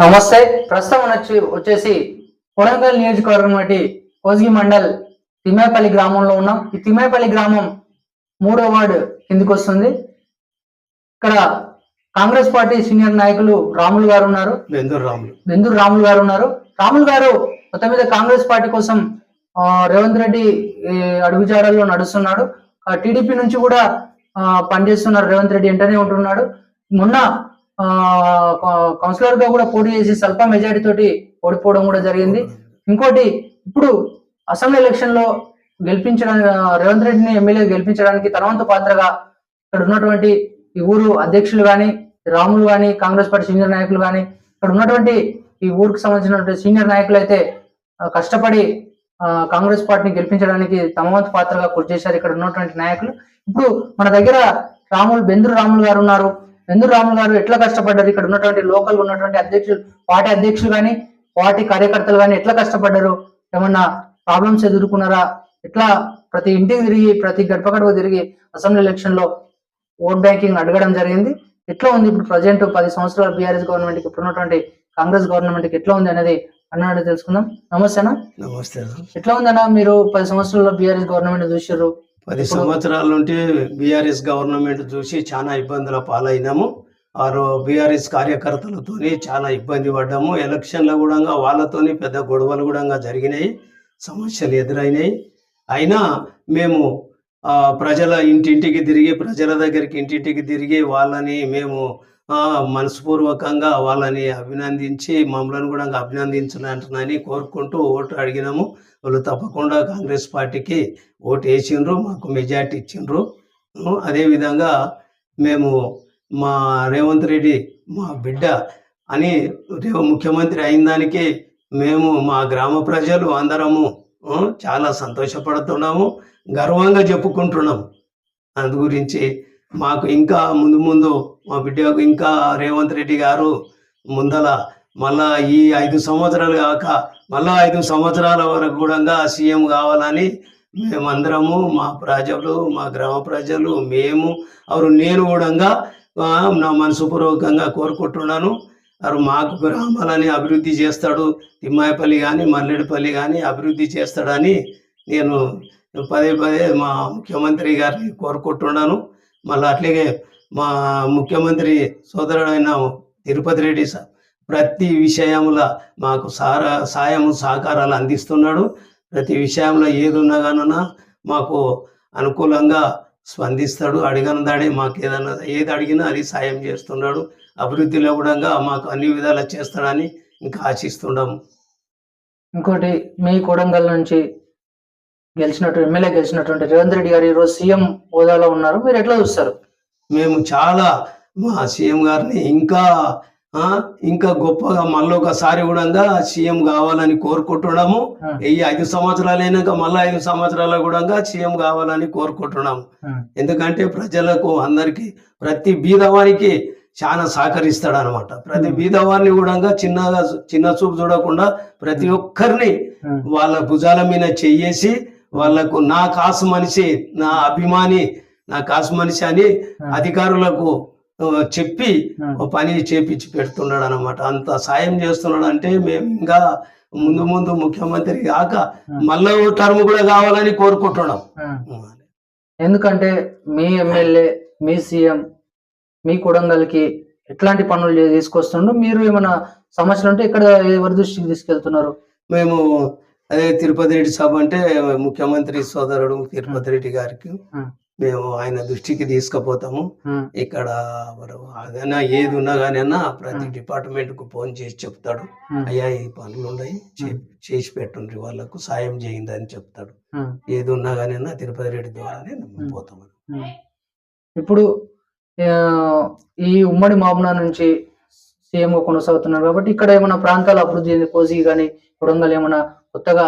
నమస్తే. ప్రస్తుతం వచ్చి వచ్చేసి కొడంగల్ నియోజకవర్గం వంటి కోసిగి మండల్ తిమ్మేపల్లి గ్రామంలో ఉన్నాం. ఈ తిమ్మేపల్లి గ్రామం మూడో వార్డు కిందికి వస్తుంది. ఇక్కడ కాంగ్రెస్ పార్టీ సీనియర్ నాయకులు రాములు గారు ఉన్నారు. బెందూరు రాములు. బెందూరు రాములు గారు ఉన్నారు. రాములు గారు మొత్తం మీద కాంగ్రెస్ పార్టీ కోసం రేవంత్ రెడ్డి అడుగుజాడల్లో నడుస్తున్నాడు. టీడీపీ నుంచి కూడా పనిచేస్తున్నారు రేవంత్ రెడ్డి. వెంటనే ఉంటున్నాడు. మొన్న కౌన్సిలర్గా కూడా పోటీ చేసి స్వల్ప మెజారిటీ తోటి ఓడిపోవడం కూడా జరిగింది. ఇంకోటి ఇప్పుడు అసెంబ్లీ ఎలక్షన్లో గెలిపించడానికి రేవంత్ రెడ్డిని ఎమ్మెల్యే గెలిపించడానికి తనవంతు పాత్రగా ఇక్కడ ఉన్నటువంటి ఈ ఊరు అధ్యక్షులు కానీ రాములు కానీ కాంగ్రెస్ పార్టీ సీనియర్ నాయకులు కానీ ఇక్కడ ఉన్నటువంటి ఈ ఊరికి సంబంధించినటువంటి సీనియర్ నాయకులు అయితే కష్టపడి కాంగ్రెస్ పార్టీని గెలిపించడానికి తమ వంతు పాత్రగా కృషి చేశారు ఇక్కడ ఉన్నటువంటి నాయకులు. ఇప్పుడు మన దగ్గర రాములు బెందురు రాములు గారు ఉన్నారు. బెందురు రాములు గారు ఎట్లా కష్టపడ్డారు? ఇక్కడ ఉన్నటువంటి లోకల్ ఉన్నటువంటి అధ్యక్షులు పార్టీ అధ్యక్షులు గాని పార్టీ కార్యకర్తలు గాని ఎట్లా కష్టపడ్డారు? ఏమన్నా ప్రాబ్లమ్స్ ఎదుర్కొన్నారా? ఎట్లా ప్రతి ఇంటికి తిరిగి ప్రతి గడప గడప తిరిగి అసెంబ్లీ ఎలక్షన్లో ఓట్ బ్యాంకింగ్ అడగడం జరిగింది? ఎట్లా ఉంది ఇప్పుడు ప్రజెంట్ పది సంవత్సరాల బీఆర్ఎస్ గవర్నమెంట్ ఇప్పుడు ఉన్నటువంటి కాంగ్రెస్ గవర్నమెంట్ ఎట్లా ఉంది అనేది అన్నాడు తెలుసుకుందాం. నమస్తే నమస్తే అన్న. ఎట్లా ఉందన్న మీరు పది సంవత్సరాల్లో బీఆర్ఎస్ గవర్నమెంట్ చూసారు పది సంవత్సరాల నుండి బీఆర్ఎస్ గవర్నమెంట్ చూసి చాలా ఇబ్బందుల పాలైనాము. వారు బీఆర్ఎస్ కార్యకర్తలతోని చాలా ఇబ్బంది పడ్డాము. ఎలక్షన్లో కూడా వాళ్ళతోని పెద్ద గొడవలు కూడా జరిగినాయి. సమస్యలు ఎదురైనాయి. అయినా మేము ప్రజల ఇంటింటికి తిరిగి ప్రజల దగ్గరికి ఇంటింటికి తిరిగి వాళ్ళని మేము మనస్పూర్వకంగా వాళ్ళని అభినందించి మమ్మల్ని కూడా అభినందించాలని కోరుకుంటూ ఓటు అడిగినాము. వాళ్ళు తప్పకుండా కాంగ్రెస్ పార్టీకి ఓటు వేసిండ్రు మాకు మెజార్టీ ఇచ్చిండ్రు. అదేవిధంగా మేము మా రేవంత్ రెడ్డి మా బిడ్డ అని రేవ ముఖ్యమంత్రి అయిన దానికి మేము మా గ్రామ ప్రజలు అందరము చాలా సంతోషపడుతున్నాము గర్వంగా చెప్పుకుంటున్నాము. అందు గురించి మాకు ఇంకా ముందు ముందు మా బిడ్డకు ఇంకా రేవంత్ రెడ్డి గారు ముందల మళ్ళా ఈ ఐదు సంవత్సరాలు కాక మళ్ళా ఐదు సంవత్సరాల వరకు కూడా సీఎం కావాలని మేమందరము మా ప్రజలు మా గ్రామ ప్రజలు మేము అవరు నేను కూడా నా మనసుపూర్వకంగా కోరుకుంటున్నాను. వారు మాకు గ్రామాలని అభివృద్ధి చేస్తాడు తిమ్మాయిపల్లి కానీ మల్లెడిపల్లి కానీ అభివృద్ధి చేస్తాడని నేను పదే పదే మా ముఖ్యమంత్రి గారిని కోరుకుంటున్నాను. మళ్ళీ అట్లాగే మా ముఖ్యమంత్రి సోదరుడైన తిరుపతి రెడ్డి సార్ ప్రతి విషయంలో మాకు సార సాయము సహకారాలు అందిస్తున్నాడు. ప్రతి విషయంలో ఏదున్నా కానున్నా మాకు అనుకూలంగా స్పందిస్తాడు. అడిగిన దాడే మాకు ఏదైనా ఏది అడిగినా అది సాయం చేస్తున్నాడు. అభివృద్ధిలో కూడా మాకు అన్ని విధాలా చేస్తాడని ఇంకా ఆశిస్తున్నాము. ఇంకోటి మీ కొడంగల్ నుంచి గెలిచినట్టు ఎమ్మెల్యే గెలిచినటువంటి రేవంత్ రెడ్డి గారు ఈ రోజు సీఎం హోదాలో ఉన్నారు మీరు ఎట్లా చూస్తారు మేము చాలా మా సీఎం గారిని ఇంకా ఆ, ఇంకా గొప్పగా మళ్ళీ ఒకసారి కూడా సీఎం కావాలని కోరుకుంటున్నాము. ఈ ఐదు సంవత్సరాలు అయినాక మళ్ళీ ఐదు సంవత్సరాల కూడా సీఎం కావాలని కోరుకుంటున్నాము. ఎందుకంటే ప్రజలకు అందరికి ప్రతి బీదవానికి చాలా సహకరిస్తాడు అనమాట ప్రతి. బీదవారిని కూడా చిన్నగా చిన్న చూపు చూడకుండా ప్రతి ఒక్కరిని. వాళ్ళ భుజాల మీద చెయ్యేసి వాళ్ళకు నా కాసు మనిషి నా అభిమాని నా కాసు మనిషి అని. అధికారులకు చెప్పి. ఓ పని చేపించి పెడుతున్నాడు అనమాట అంత సాయం చేస్తున్నాడు అంటే మేము ఇంకా ముందు ముందు ముఖ్యమంత్రి కాక. మళ్ళా టర్మ్ కూడా కావాలని కోరుకుంటున్నాం. ఎందుకంటే మీ ఎమ్మెల్యే మీ సీఎం మీ కొడంగల్కి ఎట్లాంటి పనులు తీసుకొస్తుండ్రు మీరు ఏమైనా సమస్యలు ఉంటే ఇక్కడ ఎవరి దృష్టికి తీసుకెళ్తున్నారు మేము అదే తిరుపతి రెడ్డి సభ అంటే ముఖ్యమంత్రి సోదరుడు తిరుపతి రెడ్డి గారికి. మేము ఆయన దృష్టికి తీసుకుపోతాము. ఇక్కడ అదైనా ఏది ఉన్నా కానీ అన్నా ప్రతి. డిపార్ట్మెంట్కు ఫోన్ చేసి చెప్తాడు. అయ్యా ఈ పనులు ఉన్నాయి. చేసి పెట్టుండ్రి వాళ్ళకు సాయం చేయండి అని చెప్తాడు. ఏది ఉన్నా కానీ అన్నా తిరుపతి రెడ్డి ద్వారానే. పోతాం ఉమ్. ఇప్పుడు ఈ ఉమ్మడి మాబునా నుంచి సీఎం గా కొనసాగుతున్నారు కాబట్టి ఇక్కడ ఏమైనా ప్రాంతాల అభివృద్ధి కోసి కానీ కొడంగల్ ఏమైనా కొత్తగా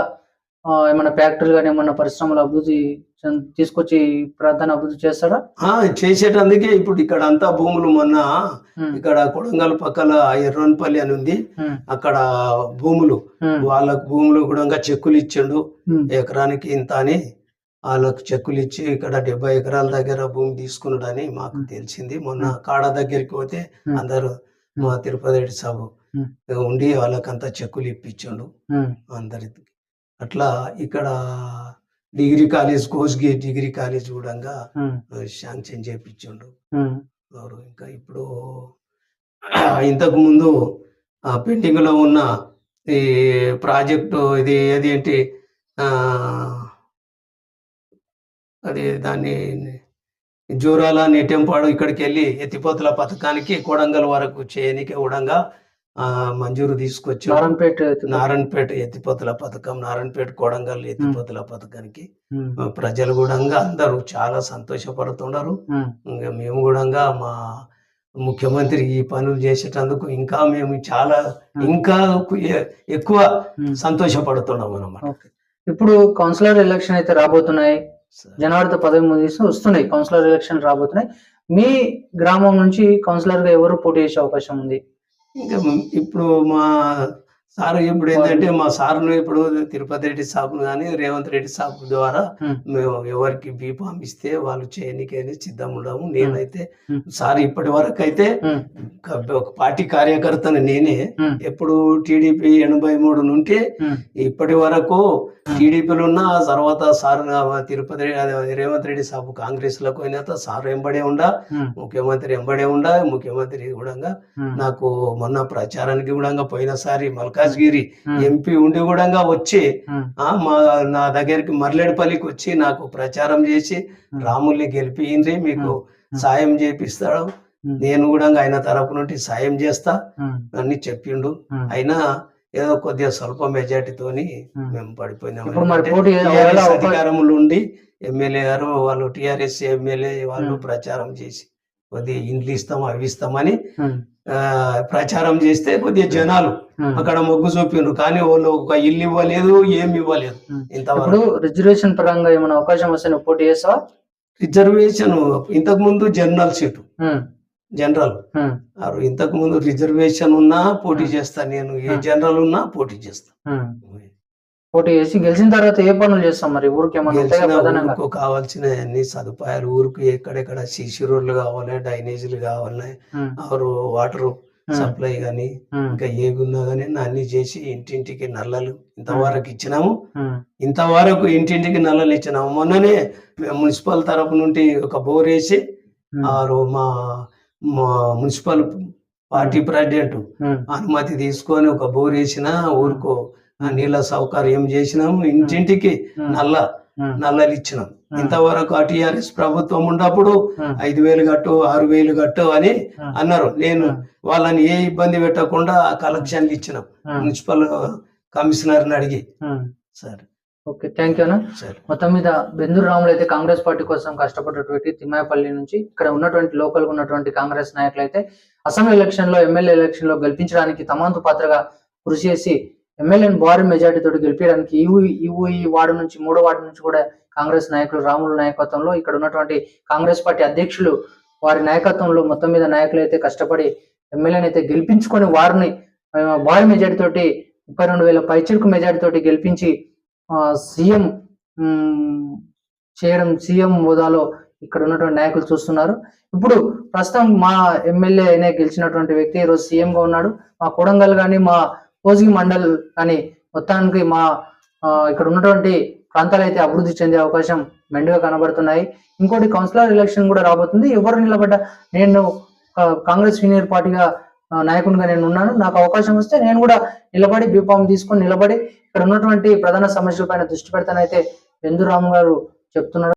ఏమైనా ఫ్యాక్టరీలు కానీ ఏమైనా పరిశ్రమలు అభివృద్ధి తీసుకొచ్చి ప్రాంతాన్ని అభివృద్ధి చేస్తారా? ఆ, చేసేటందుకే ఇప్పుడు ఇక్కడ అంతా భూములు మొన్న ఇక్కడ కొడంగల్ పక్కల ఎర్రన్పల్లి అని ఉంది. అక్కడ భూములు వాళ్ళకు భూములు కూడా చెక్కులు ఇచ్చిండు. ఎకరానికి ఇంత అని వాళ్ళకు చెక్కులు ఇచ్చి ఇక్కడ డెబ్బై ఎకరాల దగ్గర భూమి తీసుకున్నాడని మాకు. తెలిసింది. మొన్న కాడ దగ్గరికి పోతే. అందరూ మా తిరుపతి రెడ్డి సాబు. ఉండి వాళ్ళకంతా చెక్కులు ఇప్పించిండు అందరికి. అట్లా ఇక్కడ degree college Kosgi degree college కూడా శాంక్షన్ ఎవరు ఇంకా ఇప్పుడు ఇంతకు ముందు పెండింగ్లో ఉన్న ఈ ప్రాజెక్టు ఇది ఏది ఏంటి? ఆ, అది దాన్ని జూరాల నెట్టెంపాడు ఇక్కడికి వెళ్ళి ఎత్తిపోతుల పథకానికి కొడంగల్ వరకు చేయనికి కూడా మంజూరు తీసుకొచ్చి నారాయణపేట నారాయణపేట ఎత్తిపోతుల పథకం నారాయణపేట కొడంగల్ ఎత్తిపోతుల పథకానికి. ప్రజలు కూడా అందరూ చాలా సంతోషపడుతున్నారు ఇంకా మేము కూడా మా ముఖ్యమంత్రి ఈ పనులు చేసేటందుకు ఇంకా మేము చాలా ఇంకా ఎక్కువ. సంతోషపడుతున్నాం అన్నమాట. ఇప్పుడు కౌన్సిలర్ ఎలక్షన్ అయితే రాబోతున్నాయి. జనవరితో పదవి ముగిస్తూ వస్తున్నాయి. కౌన్సిలర్ ఎలక్షన్ రాబోతున్నాయి. మీ గ్రామం నుంచి కౌన్సిలర్గా ఎవరు పోటీ చేసే అవకాశం ఉంది? ఇంకా ఇప్పుడు మా సార్ ఇప్పుడు ఏంటంటే మా సార్ను ఇప్పుడు తిరుపతి రెడ్డి సాబ్ కానీ రేవంత్ రెడ్డి సాబ్ ద్వారా మేము ఎవరికి బీఫామ్ ఇస్తే వాళ్ళు చేయనికైనా సిద్ధం ఉండము నేనైతే. సార్ ఇప్పటి వరకు అయితే ఒక పార్టీ కార్యకర్తను నేనే ఎప్పుడు టీడీపీ ఎనభై మూడు నుండి ఇప్పటి వరకు టీడీపీలో ఉన్న తర్వాత సార్ తిరుపతి రేవంత్ రెడ్డి సాబు కాంగ్రెస్లో పోయినాక సార్ ఎంబడే ఉండా ముఖ్యమంత్రి ఎంబడే ఉండా ముఖ్యమంత్రి కూడా నాకు మొన్న ప్రచారానికి కూడా పోయినసారి మల్కాజ్గిరి ఉమ్, ఎంపీ ఉండి కూడా వచ్చి మా నా దగ్గరికి మర్లేడుపల్లికి వచ్చి నాకు ప్రచారం చేసి. రాముల్ని గెలిపింది మీకు సాయం చేపిస్తాడు నేను కూడా ఆయన తరపు నుండి సాయం చేస్తా అని చెప్పిండు. అయినా ఏదో కొద్దిగా స్వల్ప మెజార్టీతోని. మేము పడిపోయినాం ఇప్పుడు మరి ఎందుకంటే పోటీ TRS ఒకవేళ ఒక- అధికారంలో ఉండి ఎమ్మెల్యే గారు వాళ్ళు టిఆర్ఎస్ ఎమ్మెల్యే వాళ్ళు. ప్రచారం చేసి కొద్దిగా ఇండ్లు ఇస్తాం అవి ఇస్తామని ప్రచారం చేస్తే కొద్దిగా జనాలు. అక్కడ మొగ్గు చూపిండ్రు. కానీ వాళ్ళు ఒక ఇల్లు ఇవ్వలేదు ఏమి ఇవ్వలేదు. ఇంతవరకు. రిజర్వేషన్ పరంగా ఏమైనా అవకాశం వస్తే నువ్వు పోటీ చేస్తావా? రిజర్వేషన్ ఇంతకు ముందు జనరల్ సీటు. జనరల్. ఇంతకు ముందు రిజర్వేషన్ ఉన్నా పోటీ చేస్తా. నేను ఏ. జనరల్ ఉన్నా పోటీ చేస్తా. పోటీ చేసి గెలిచిన తర్వాత ఏ పనులు చేస్తాం మరి? ఊరికి ఊరుకు కావాల్సిన అన్ని సదుపాయాలు ఊరికి ఎక్కడెక్కడ సీసీ రోడ్లు కావాలి డ్రైనేజీలు కావాలి వాటర్ సప్లై ఉమ్, ఇంకా ఏవి ఉన్నా కానీ అన్ని చేసి ఇంటింటికి నల్లలు ఇంతవరకు ఇచ్చినాము. ఇంతవరకు ఇంటింటికి నల్లలు ఇచ్చినాము. మొన్ననే మున్సిపల్ తరపు నుండి ఒక బోర్ వేసి ఆరు మా మున్సిపల్ పార్టీ ప్రెసిడెంట్ అనుమతి తీసుకొని ఒక బోర్ వేసిన ఊరుకో నీళ్ళ సౌకర్యం చేసినాము. ఇంటింటికి నల్ల నల్లలు ఇచ్చినాం. ఇంతవరకు ఆ టిఆర్ఎస్ ప్రభుత్వం ఉన్నప్పుడు ఐదు వేలు కట్టు ఆరు వేలు కట్టు అని అన్నారు. నేను వాళ్ళని ఏ ఇబ్బంది పెట్టకుండా కలెక్షన్లు ఇచ్చినాం మున్సిపల్ కమిషనర్ని అడిగి. సరే. ఓకే థ్యాంక్ యూ అన్న. సరే. మొత్తం మీద బెందూరు రాములు అయితే కాంగ్రెస్ పార్టీ కోసం కష్టపడ్డటువంటి తిమ్మాయపల్లి నుంచి ఇక్కడ ఉన్నటువంటి లోకల్ ఉన్నటువంటి కాంగ్రెస్ నాయకులు అయితే అసెంబ్లీ ఎలక్షన్లో ఎమ్మెల్యే ఎలక్షన్లో గెలిపించడానికి తమంతు పాత్రగా కృషి చేసి ఎమ్మెల్యేని భారీ మెజార్టీ తోటి గెలిపించడానికి ఈ ఊ- ఈ వార్డు నుంచి మూడో వార్డు నుంచి కూడా కాంగ్రెస్ నాయకులు రాముల నాయకత్వంలో ఇక్కడ ఉన్నటువంటి కాంగ్రెస్ పార్టీ అధ్యక్షులు వారి నాయకత్వంలో మొత్తం మీద నాయకులు అయితే కష్టపడి ఎమ్మెల్యేని అయితే గెలిపించుకొని వారిని భారీ మెజార్టీ తోటి ముప్పై రెండు వేల పైచిలకు మెజార్టీ తోటి గెలిపించి సీఎం చేయడం సీఎం హోదాలో ఇక్కడ ఉన్నటువంటి నాయకులు చూస్తున్నారు. ఇప్పుడు ప్రస్తుతం మా ఎమ్మెల్యే అయినా గెలిచినటువంటి వ్యక్తి ఈరోజు సీఎంగా ఉన్నాడు. మా కొడంగల్ కానీ మా కోసిగి మండల్ కానీ మొత్తానికి మా ఇక్కడ ఉన్నటువంటి ప్రాంతాలు అయితే అభివృద్ధి చెందే అవకాశం మెండుగా కనబడుతున్నాయి. ఇంకోటి కౌన్సిలర్ ఎలక్షన్ కూడా రాబోతుంది. ఎవరు నిలబడ్డా నేను కాంగ్రెస్ సీనియర్ పార్టీగా నాయకునిగా నేను ఉన్నాను. నాకు అవకాశం వస్తే నేను కూడా నిలబడి బీఫామ్ తీసుకొని నిలబడి ఇక్కడ ఉన్నటువంటి ప్రధాన సమస్యల పైన దృష్టి పెడతానైతే రాము గారు చెప్తున్నారు.